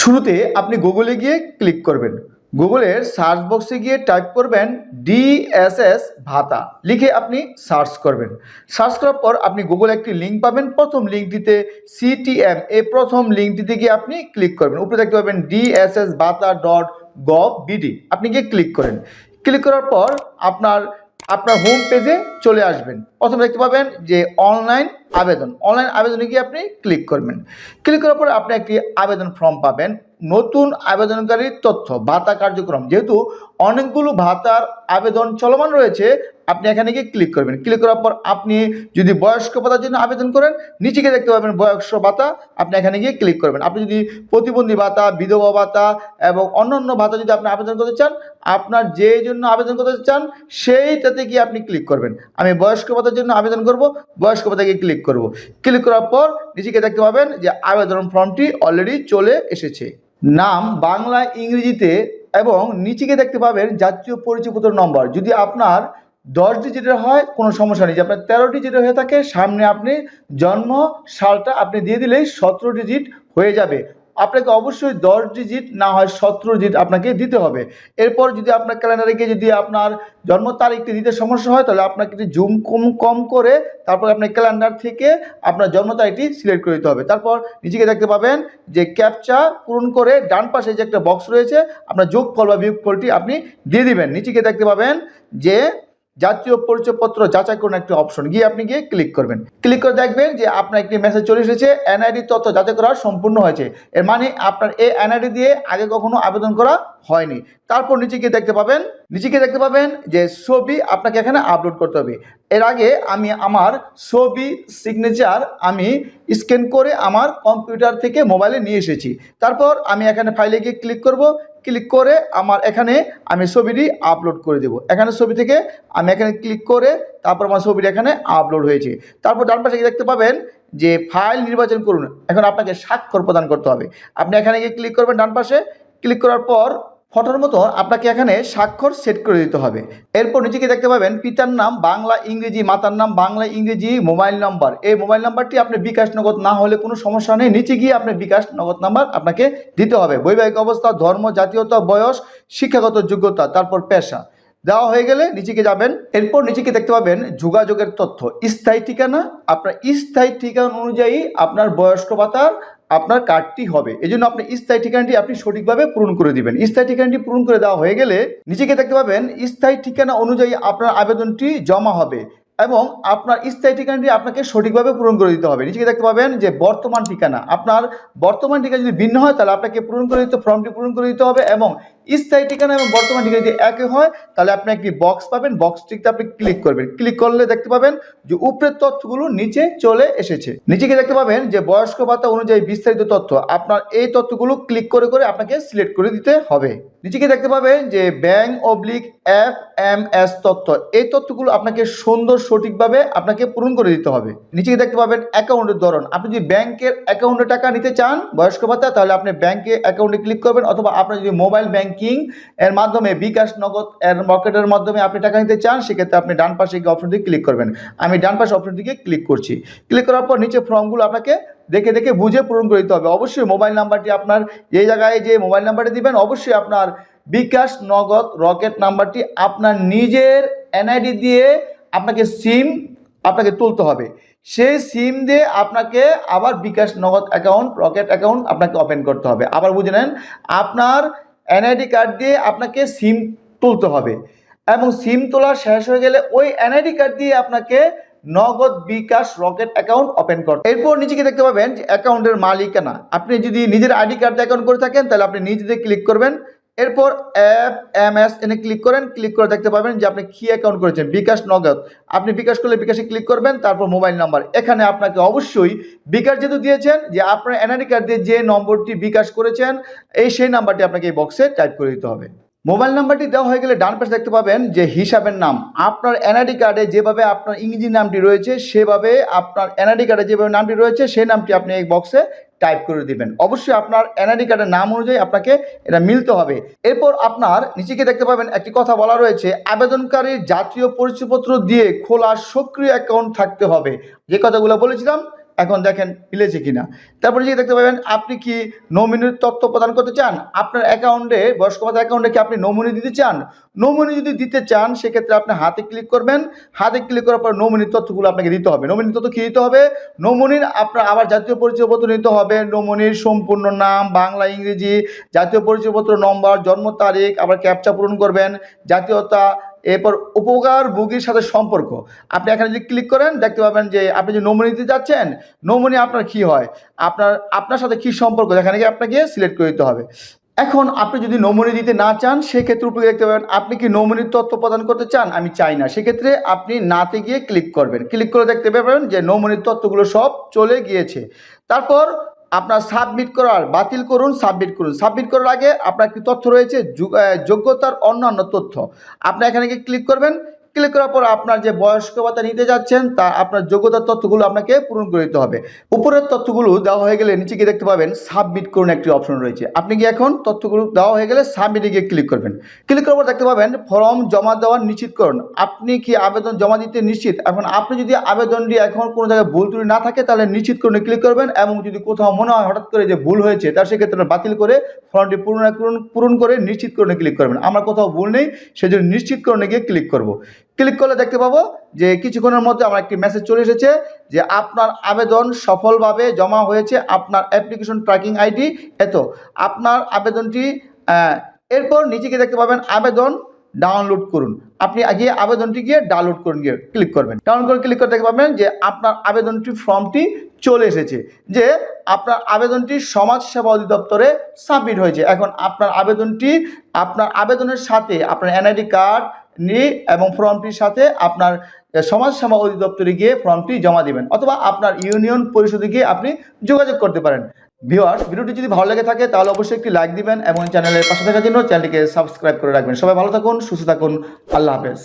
শুরুতে আপনি গুগলে গিয়ে ক্লিক করবেন। গুগলের সার্চ বক্সে গিয়ে টাইপ করবেন ডিএসএস ভাতা। লিখে আপনি সার্চ করবেন। সার্চ করার পর আপনি গুগলে একটি লিঙ্ক পাবেন। প্রথম লিঙ্কটিতে সিটিএম এই প্রথম লিঙ্কটিতে গিয়ে আপনি ক্লিক করবেন। উপরে দেখতে পাবেন ডিএসএস ভাতা ডট গভ বিডি আপনি গিয়ে ক্লিক করেন। ক্লিক করার পর আপনার আপনার হোম পেজে চলে আসবেন। প্রথমে দেখতে পাবেন যে অনলাইন আবেদন। অনলাইন আবেদনে গিয়ে আপনি ক্লিক করবেন। ক্লিক করার পর আপনি একটি আবেদন ফর্ম পাবেন। নতুন আবেদনকারীর তথ্য, ভাতা কার্যক্রম। যেহেতু অনেকগুলো ভাতার আবেদন চলমান রয়েছে, আপনি এখানে গিয়ে ক্লিক করবেন। ক্লিক করার পর আপনি যদি বয়স্ক ভাতার জন্য আবেদন করেন, নিচে গিয়ে দেখতে পাবেন বয়স্ক ভাতা, আপনি এখানে গিয়ে ক্লিক করবেন। আপনি যদি প্রতিবন্ধী ভাতা, বিধবা ভাতা এবং অন্যান্য ভাতা যদি আপনি আবেদন করতে চান, আপনার যে জন্য আবেদন করতে চান, সেইটাতে গিয়ে আপনি ক্লিক করবেন। আমি বয়স্ক ভাতার জন্য আবেদন করব, বয়স্ক ভাতা গিয়ে ক্লিক করব। ক্লিক করার পর নিজেকে দেখতে পাবেন যে আবেদন ফর্মটি অলরেডি চলে এসেছে। নাম, বাংলা, ইংরেজিতে এবং নিচেকে দেখতে পাবেন জাতীয় পরিচয়পত্র নম্বর। যদি আপনার দশ ডিজিটের হয়, কোনো সমস্যা নেই। যে আপনার তেরো ডিজিটের হয়ে থাকে, সামনে আপনি জন্ম সালটা আপনি দিয়ে দিলেই সতেরো ডিজিট হয়ে যাবে। আপনাকে অবশ্যই দশ ডিজিট না হয় সতেরো ডিজিট আপনাকে দিতে হবে। এরপর যদি আপনার ক্যালেন্ডারে যদি আপনার জন্ম তারিখটি দিতে সমস্যা হয়, তাহলে আপনাকে একটু জুম কম কম করে তারপর আপনার ক্যালেন্ডার থেকে আপনার জন্ম তারিখটি সিলেক্ট করে দিতে হবে। তারপর নিজেকে দেখতে পাবেন যে ক্যাপচা পূরণ করে ডান পাশে যে একটা বক্স রয়েছে, আপনার যোগফল বা বিয়োগফলটি আপনি দিয়ে দিবেন। নিচেকে দেখতে পাবেন যে জাতীয় পরিচয়পত্র যাচাই করুন একটি অপশন গিয়ে আপনি গিয়ে ক্লিক করবেন। ক্লিক করে দেখবেন যে আপনার একটি মেসেজ চলে এসেছে এনআইডি তথ্য যাচাই করা সম্পূর্ণ হয়েছে। এর মানে আপনার এই এনআইডি দিয়ে আগে কখনো আবেদন করা হয়নি। তারপর নিচে গিয়ে দেখতে পাবেন, নিচে গিয়ে দেখতে পাবেন যে ছবি আপনাকে এখানে আপলোড করতে হবে। এর আগে আমি আমার ছবি সিগনেচার আমি স্ক্যান করে আমার কম্পিউটার থেকে মোবাইলে নিয়ে এসেছি। তারপর আমি এখানে ফাইলে গিয়ে ক্লিক করব। ক্লিক করে আমার এখানে আমি ছবিটি আপলোড করে দেব। এখানে ছবি থেকে আমি এখানে ক্লিক করে তারপর আমার ছবিটি এখানে আপলোড হয়েছে। তারপর ডান পাশে দেখতে পাবেন যে ফাইল নির্বাচন করুন। এখন আপনাকে স্বাক্ষর প্রদান করতে হবে। আপনি এখানে গিয়ে ক্লিক করবেন ডান পাশে। ক্লিক করার পর ফটোর মতো আপনাকে এখানে স্বাক্ষর সেট করে দিতে হবে। এরপর নিচে দেখতে পাবেন পিতার নাম, বাংলা ইংরেজি, মাতার নাম, বাংলা ইংরেজি, মোবাইল নাম্বার। এই মোবাইল নাম্বারটি আপনি বিকাশ নগদ না হলে কোনো সমস্যা নেই। নিচে গিয়ে আপনি বিকাশ নগদ নাম্বার আপনাকে দিতে হবে। বৈবাহিক অবস্থা, ধর্ম, জাতীয়তা, বয়স, শিক্ষাগত যোগ্যতা, তারপর পেশা। দেওয়া হয়ে গেলে নিচেকে যাবেন। এরপর নিচেকে দেখতে পাবেন যোগাযোগের তথ্য। স্থায়ী ঠিকানা, আপনার স্থায়ী ঠিকানা অনুযায়ী আপনার বয়স্ক ভাতার আপনার কার্ডটি হবে। এই জন্য আপনি স্থায়ী ঠিকানাটি আপনি সঠিকভাবে পূরণ করে দিবেন। স্থায়ী ঠিকানাটি পূরণ করে দেওয়া হয়ে গেলে নিজেকে দেখতে পাবেন, স্থায়ী ঠিকানা অনুযায়ী আপনার আবেদনটি জমা হবে এবং আপনার স্থায়ী ঠিকানাটি আপনাকে সঠিকভাবে পূরণ করে দিতে হবে। নিজেকে দেখতে পাবেন যে বর্তমান ঠিকানা, আপনার বর্তমান ঠিকানা যদি ভিন্ন হয় তাহলে আপনাকে পূরণ করে দিতে ফর্মটি পূরণ করে দিতে হবে এবং স্থায়ী ঠিকানা এবং বর্তমান ঠিকানা যদি একই হয়, তাহলে আপনি একটি বক্স পাবেন। বক্সটিতে আপনি ক্লিক করবেন। ক্লিক করলে দেখতে পাবেন যে উপরের তথ্যগুলো নিচে চলে এসেছে। নিচে গিয়ে দেখতে পাবেন যে বয়স্ক ভাতা অনুযায়ী বিস্তারিত তথ্য। আপনার এই তথ্যগুলো ক্লিক করে করে আপনাকে সিলেক্ট করে দিতে হবে। নিচে গিয়ে দেখতে পাবেন যে ব্যাংক অবলিক এফ এম এস তথ্য। এই তথ্যগুলো আপনাকে সুন্দর সঠিকভাবে আপনাকে পূরণ করে দিতে হবে। নিচে গিয়ে দেখতে পাবেন অ্যাকাউন্টের ধরন। আপনি যদি ব্যাংকের অ্যাকাউন্টে টাকা নিতে চান বয়স্ক ভাতা, তাহলে আপনি ব্যাংকে অ্যাকাউন্টে ক্লিক করবেন অথবা আপনার যদি মোবাইল ব্যাংকিং এর মাধ্যমে, বিকাশ নগদ এর মকেটের মাধ্যমে আপনি টাকা নিতে চান, সেক্ষেত্রে আপনি ডান পাশে গিয়ে অপশন দিয়ে ক্লিক করবেন। আমি ডান পাশে অপশন দিকে ক্লিক করছি। ক্লিক করার পর নিচে ফর্মগুলো আপনাকে দেখে দেখে বুঝে পূরণ করে দিতে হবে। অবশ্যই মোবাইল নাম্বারটি আপনার যে জায়গায় যে মোবাইল নাম্বারটি দিবেন, অবশ্যই আপনার বিকাশ নগদ রকেট নাম্বারটি আপনার নিজের এনআইডি দিয়ে আপনাকে সিম আপনাকে তুলতে হবে। সেই সিম দিয়ে আপনাকে আবার bKash Nagad account Rocket account আপনাকে ওপেন করতে হবে। আবার বুঝে নেন, আপনার এনআইডি কার্ড দিয়ে আপনাকে সিম তুলতে হবে। এবং সিম তোলা শেষ হয়ে গেলে ওই এনআইডি কার্ড দিয়ে আপনাকে নগদ বিকাশ রকেট অ্যাকাউন্ট ওপেন করতে এরপর নিজেকে দেখতে পাবেন যে অ্যাকাউন্টের মালিকানা। আপনি যদি নিজের আইডি কার্ড অ্যাকাউন্ট করে থাকেন, তাহলে আপনি নিজে ক্লিক করবেন। এরপর অ্যাপ এম এস এনে ক্লিক করেন ক্লিক করে দেখতে পাবেন যে আপনি কী অ্যাকাউন্ট করেছেন, বিকাশ নগদ। আপনি বিকাশ করলে বিকাশে ক্লিক করবেন, তারপর মোবাইল নাম্বার এখানে আপনাকে অবশ্যই বিকাশ যেহেতু দিয়েছেন, যে আপনার এনআরি কার্ড দিয়ে যে নম্বরটি বিকাশ করেছেন, এই সেই নাম্বারটি আপনাকে এই বক্সে টাইপ করে দিতে হবে। মোবাইল নাম্বারটি দেওয়া হয়ে গেলে ডান পাশে দেখতে পাবেন যে হিসাবের নাম। আপনার এনআইডি কার্ডে যেভাবে আপনার ইংরেজি নামটি রয়েছে, সেভাবে আপনার এনআইডি কার্ডে যেভাবে নামটি রয়েছে, সেই নামটি আপনি এই বক্সে টাইপ করে দিবেন। অবশ্যই আপনার এনআইডি কার্ডের নাম অনুযায়ী আপনাকে এটা মিলতে হবে। এরপর আপনার নিচেকে দেখতে পাবেন একটি কথা বলা রয়েছে, আবেদনকারীর জাতীয় পরিচয়পত্র দিয়ে খোলা সক্রিয় অ্যাকাউন্ট থাকতে হবে। যে কথাগুলো বলেছিলাম এখন দেখেন মিলেছে কিনা। তারপরে যে দেখতে পাবেন, আপনি কি নমিনির তথ্য প্রদান করতে চান? আপনার অ্যাকাউন্টে, বয়স্ক ভাতা অ্যাকাউন্টে কি আপনি নমিনি দিতে চান? নমিনি যদি দিতে চান, সেক্ষেত্রে আপনি হাতে ক্লিক করবেন। হাতে ক্লিক করার পর নমিনির তথ্যগুলো আপনাকে দিতে হবে। নমিনির তথ্য কী দিতে হবে? নমিনির আপনার আবার জাতীয় পরিচয়পত্র নিতে হবে। নমিনির সম্পূর্ণ নাম, বাংলা, ইংরেজি, জাতীয় পরিচয়পত্র নম্বর, জন্ম তারিখ, আবার ক্যাপচা পূরণ করবেন। জাতীয়তা এরপর উপকার ভোগীর সাথে সম্পর্ক। আপনি এখানে যদি ক্লিক করেন, দেখতে পাবেন যে আপনি যে নমুনি দিতে যাচ্ছেন নমুনি আপনার কি হয়? আপনার আপনার সাথে কি সম্পর্ক? এখানে গিয়ে আপনাকে সিলেক্ট করে দিতে হবে। এখন আপনি যদি নমুনি দিতে না চান, সেক্ষেত্রে উপরে দেখতে পাবেন, আপনি কি নমুনির তথ্য প্রদান করতে চান? আমি চাই না। সেক্ষেত্রে আপনি নাতে গিয়ে ক্লিক করবেন। ক্লিক করে দেখতে পাবেন যে নমুনির তথ্যগুলো সব চলে গিয়েছে। তারপর আপনার সাবমিট করার, বাতিল করুন, সাবমিট করুন। সাবমিট করার আগে আপনার কি তথ্য রয়েছে? যোগ্যতার অন্যান্য তথ্য। আপনি এখানে গিয়ে ক্লিক করবেন ক্লিক করার পর আপনার যে বয়স্ক ভাতা নিতে যাচ্ছেন, তা আপনার যোগ্যতার তথ্যগুলো আপনাকে পূরণ করে দিতে হবে। উপরের তথ্যগুলো দেওয়া হয়ে গেলে নিচে গিয়ে দেখতে পাবেন সাবমিট করুন একটি অপশন রয়েছে। আপনি কি এখন তথ্যগুলো দেওয়া হয়ে গেলে সাবমিটে গিয়ে ক্লিক করবেন। ক্লিক করার পর দেখতে পাবেন ফর্ম জমা দেওয়ার নিশ্চিত করুন। আপনি কি আবেদন জমা দিতে নিশ্চিত? এখন আপনি যদি আবেদনটি এখন কোনো জায়গায় ভুল ত্রুটি না থাকে, তাহলে নিশ্চিত করুন ক্লিক করবেন এবং যদি কোথাও মনে হয় হঠাৎ করে যে ভুল হয়েছে, তার সেক্ষেত্রে বাতিল করে ফর্মটি পূরণ পূরণ করে নিশ্চিত করণে ক্লিক করবেন। আমার কোথাও ভুল নেই, সেজন্য নিশ্চিত করণে গিয়ে ক্লিক করব। ক্লিক করলে দেখতে পাবো যে কিছুক্ষণের মধ্যে আমার একটি মেসেজ চলে এসেছে যে আপনার আবেদন সফলভাবে জমা হয়েছে, আপনার অ্যাপ্লিকেশন ট্র্যাকিং আইডি এত। আপনার আবেদনটি এরপর নিচে গিয়ে দেখতে পাবেন আবেদন ডাউনলোড করুন। আপনি আগে আবেদনটি গিয়ে ডাউনলোড করুন, গিয়ে ক্লিক করবেন। ডাউনলোড করে ক্লিক করে দেখতে পাবেন যে আপনার আবেদনটি ফর্মটি চলে এসেছে, যে আপনার আবেদনটি সমাজ সেবা অধিদপ্তরে সাবমিট হয়েছে। এখন আপনার আবেদনটি, আপনার আবেদনের সাথে আপনার এনআইডি কার্ড নিয়ে এবং ফর্মটির সাথে আপনার সমাজসেবা অধিদপ্তরে গিয়ে ফর্মটি জমা দিবেন অথবা আপনার ইউনিয়ন পরিষদে গিয়ে আপনি যোগাযোগ করতে পারেন। ভিওয়ার্স ভিডিওটি যদি ভালো লেগে থাকে তাহলে অবশ্যই একটি লাইক দিবেন এবং চ্যানেলের পাশে থাকার জন্য চ্যানেলটিকে সাবস্ক্রাইব করে রাখবেন। সবাই ভালো থাকুন, সুস্থ থাকুন, আল্লাহ হাফেজ।